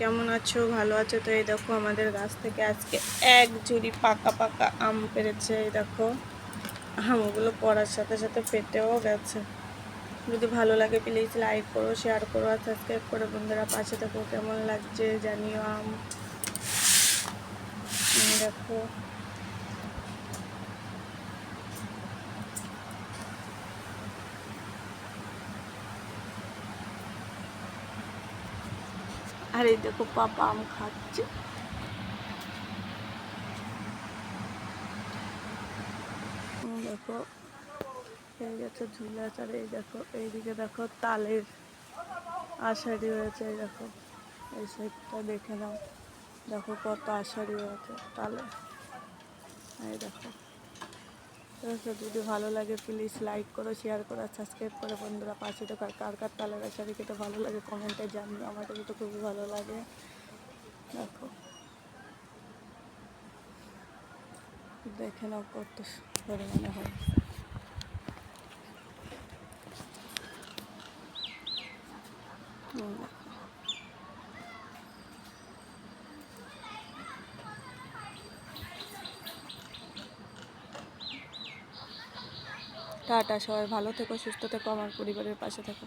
কেমন আছো? ভালো আছো? তো এই দেখো আমাদের গাছ থেকে আজকে এক ঝুড়ি পাকা পাকা আম পেরেছে, এই দেখো। আমগুলো পড়ার সাথে সাথে ফেটেও গেছে। যদি ভালো লাগে প্লিজ লাইক করো শেয়ার করো আর সাবস্ক্রাইব করে। বন্ধুরা, পাশে দেখো কেমন লাগছে জানিও আম? দেখো। আর এই দেখো পাপা আম খাচ্ছে। দেখো, এই গেছে ঝুলে আছে আর এই দেখো, এইদিকে দেখো তালের আষাঢ়ি হয়েছে এই দেখো, এই সাইডটা দেখে নাও। দেখো কত আষাঢ়ি হয়েছে তালে। এই দেখো। যদি ভালো লাগে প্লিজ লাইক করো শেয়ার করো সাবস্ক্রাইব করে বন্ধুরা পাশে তো কার কার কার তালের আষাঢ়ি খেতে ভালো লাগে কমেন্টে জানিও আমার কাছে তো খুবই ভালো লাগে। দেখো। দেখে নাও কত পরিমাণে হয়। হুম, টাটা সবাই ভালো থেকো সুস্থ থেকো আমার পরিবারের পাশে থেকো।